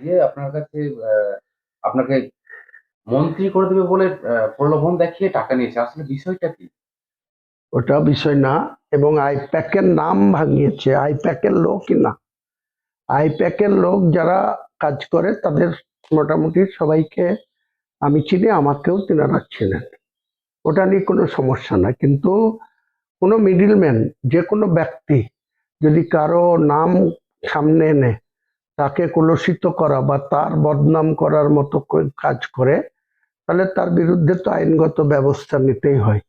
দিয়ে আপনার কাছে আপনাকে মন্ত্রী করে দেবে বলে প্রলোভন দেখিয়ে টাকা নিয়েছে। আসলে বিষয়টা কি? ওটা বিষয় না, এবং আইপ্যাকের নাম ভাঙিয়েছে। আইপ্যাকের লোকই না। আইপ্যাকের লোক যারা কাজ করে, তাদের মোটামুটি সবাইকে আমি চিনি, আমাকেও তিনারা চেনেন। ওটা নিয়ে কোনো সমস্যা না কিন্তু কোনো মিডিলম্যান যে কোনো ব্যক্তি যদি কারও নাম সামনে এনে তাকে কলুষিত করা বা তার বদনাম করার মতো কাজ করে, তাহলে তার বিরুদ্ধে তো আইনগত ব্যবস্থা নিতেই হয়।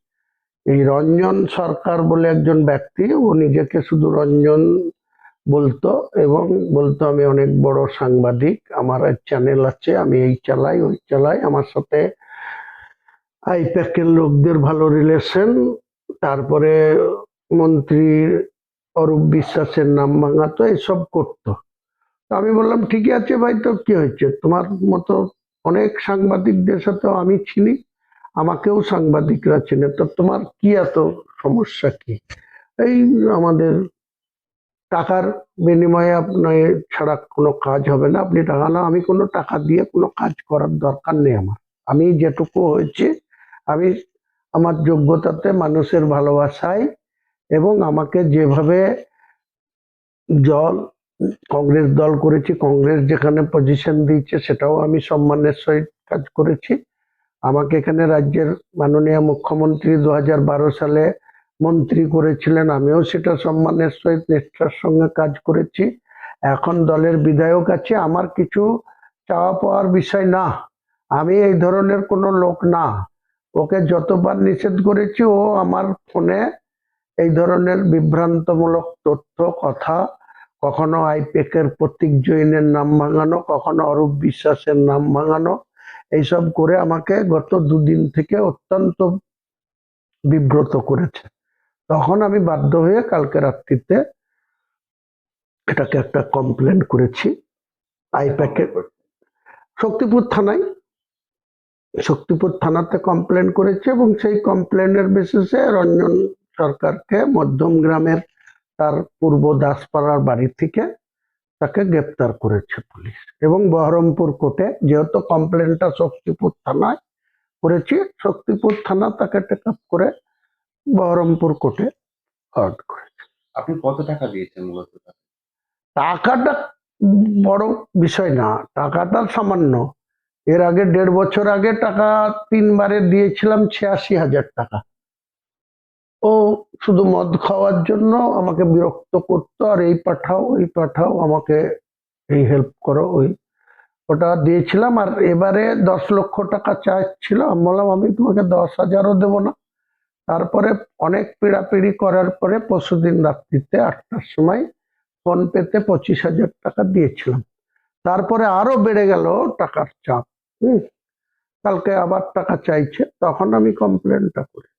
এই রঞ্জন সরকার বলে একজন ব্যক্তি, ও নিজেকে শুধু রঞ্জন বলতো এবং বলতো, আমি অনেক বড় সাংবাদিক, আমার এক চ্যানেল আছে, আমি এই চালাই, ওই চালাই, আমার সাথে আইপ্যাকের লোকদের ভালো রিলেশন তারপরে মন্ত্রী অরূপ বিশ্বাসের নাম ভাঙাতো, এসব করতো। তো আমি বললাম, ঠিকই আছে ভাই, তো কি হয়েছে? তোমার মতো অনেক সাংবাদিকদের সাথে আমি চিনি, আমাকেও সাংবাদিকরা চেনে, তো তোমার কি এত সমস্যা কি? এই আমাদের টাকার বিনিময়ে আপনার ছাড়া কোনো কাজ হবে না। আপনি টাকা না আমি কোনো টাকা দিয়ে কোনো কাজ করার দরকার নেই আমার। আমি যেটুকু হয়েছে, আমি আমার যোগ্যতাতে, মানুষের ভালোবাসায় এবং আমাকে যেভাবে জল কংগ্রেস দল করেছি, কংগ্রেস যেখানে পজিশন দিয়েছে সেটাও আমি সম্মানের সহিত কাজ করেছি। আমাকে এখানে রাজ্যের মাননীয় মুখ্যমন্ত্রী দু হাজার বারো সালে মন্ত্রী করেছিলেন, আমিও সেটা সম্মানের সহিত নিষ্ঠার সঙ্গে কাজ করেছি। এখন দলের বিধায়ক আছে, আমার কিছু চাওয়া পাওয়ার বিষয় না। আমি এই ধরনের কোনো লোক না। ওকে যতবার নিষেধ করেছি, ও আমার ফোনে এই ধরনের বিভ্রান্তমূলক তথ্য, কথা কখনো আইপেকের প্রতীক জৈনের নাম ভাঙানো, কখনো অরূপ বিশ্বাসের নাম ভাঙানো, এইসব করে আমাকে গত দুদিন থেকে অত্যন্ত বিব্রত করেছে। তখন আমি বাধ্য হয়ে কালকে রাত্রিতে এটাকে একটা কমপ্লেন করেছি। আইপ্যাকে শক্তিপুর থানায়। শক্তিপুর থানাতে কমপ্লেন করেছে এবং সেই কমপ্লেনের বেসিসে রঞ্জন সরকারকে মধ্যম গ্রামের তার পূর্ব দাসপাড়ার বাড়ি থেকে তাকে গ্রেপ্তার করেছে পুলিশ। এবং বহরমপুর কোর্টে যেহেতু কমপ্লেনটা শক্তিপুর থানায় করেছি শক্তিপুর থানা তাকে টেক আপ করে বহরমপুর কোর্টে ফরওয়ার্ড করেছে। আপনি কত টাকা দিয়েছেন মূলত টাকাটা বড় বিষয় না টাকাটা সামান্য। এর আগে দেড় বছর আগে টাকা তিনবারে দিয়েছিলাম ছিয়াশি হাজার টাকা। ও শুধু মদ খাওয়ার জন্য আমাকে বিরক্ত করতো, আর এই পাঠাও, ওই পাঠাও, আমাকে এই হেল্প করো, ওই। ওটা দিয়েছিলাম, আর এবারে দশ লক্ষ টাকা চাইছিল আমি বললাম, আমি তোমাকে দশ হাজারও দেবো না। তারপরে অনেক পিড়াপিড়ি করার পরে পরশুদিন রাত্রিতে আটটার সময় ফোন পেতে পঁচিশ হাজার টাকা দিয়েছিলাম। তারপরে আরও বেড়ে গেল টাকার চাপ, হুম। কালকে আবার টাকা চাইছে, তখন আমি কমপ্লেনটা করি।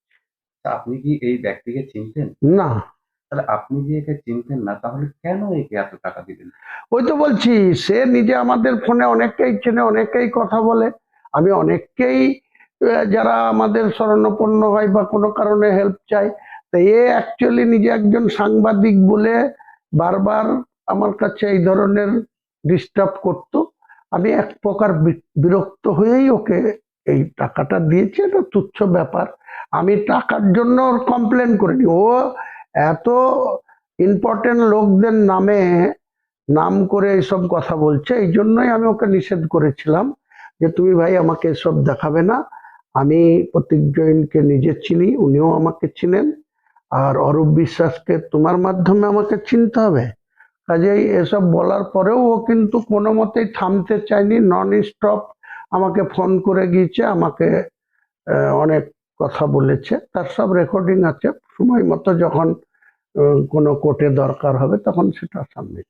আপনি কি এই ব্যক্তিকে চিনতেন? না। তাহলে আপনি যে একে চিনতেন না তাহলে কেন একে এত টাকা দিলেন? ওই তো বলছি সে নিজে আমাদের ফোনে অনেককেই চেনে অনেককেই কথা বলে। আমি অনেককেই যারা আমাদের শরণাপন্ন হয় বা কোনো কারণে হেল্প চাই তো এ অ্যাকচুয়ালি নিজে একজন সাংবাদিক বলে বারবার আমার কাছে এই ধরনের ডিস্টার্ব করতো। আমি এক প্রকার বিরক্ত হয়েই ওকে এই টাকাটা দিয়েছে এটা তুচ্ছ ব্যাপার। আমি টাকার জন্য ওর কমপ্লেন করিনি। ও এত ইম্পর্টেন্ট লোকদের নামে নাম করে এইসব কথা বলছে, এই জন্যই আমি ওকে নিষেধ করেছিলাম যে, তুমি ভাই আমাকে এসব দেখাবে না। আমি প্রতীক জৈনকে নিজে চিনি, উনিও আমাকে চিনেন। আর অরূপ বিশ্বাসকে তোমার মাধ্যমে আমাকে চিনতে হবে। কাজেই এসব বলার পরেও ও কিন্তু কোনো মতেই থামতে চায়নি নন স্টপ আমাকে ফোন করে গিয়েছে, আমাকে অনেক কথা বলেছে। তার সব রেকর্ডিং আছে। সময় মতো যখন কোনো কোর্টে দরকার হবে, তখন সেটা সাবমিট